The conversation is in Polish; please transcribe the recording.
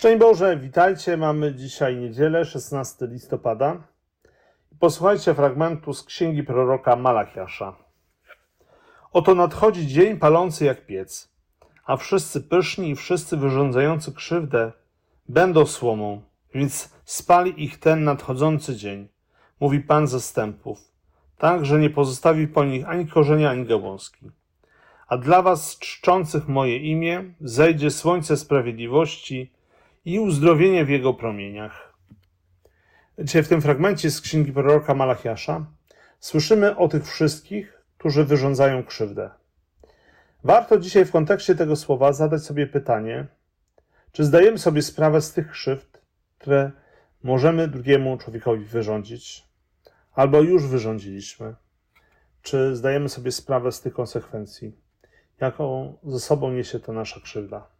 Szczęść Boże, witajcie. Mamy dzisiaj niedzielę, 16 listopada. Posłuchajcie fragmentu z księgi proroka Malachiasza. Oto nadchodzi dzień palący jak piec, a wszyscy pyszni i wszyscy wyrządzający krzywdę będą słomą, więc spali ich ten nadchodzący dzień, mówi Pan zastępów, tak, że nie pozostawi po nich ani korzenia, ani gałązki. A dla was czczących moje imię zejdzie słońce sprawiedliwości i uzdrowienie w jego promieniach. Dzisiaj w tym fragmencie z księgi proroka Malachiasza słyszymy o tych wszystkich, którzy wyrządzają krzywdę. Warto dzisiaj w kontekście tego słowa zadać sobie pytanie, czy zdajemy sobie sprawę z tych krzywd, które możemy drugiemu człowiekowi wyrządzić, albo już wyrządziliśmy. Czy zdajemy sobie sprawę z tych konsekwencji, jaką ze sobą niesie to nasza krzywda?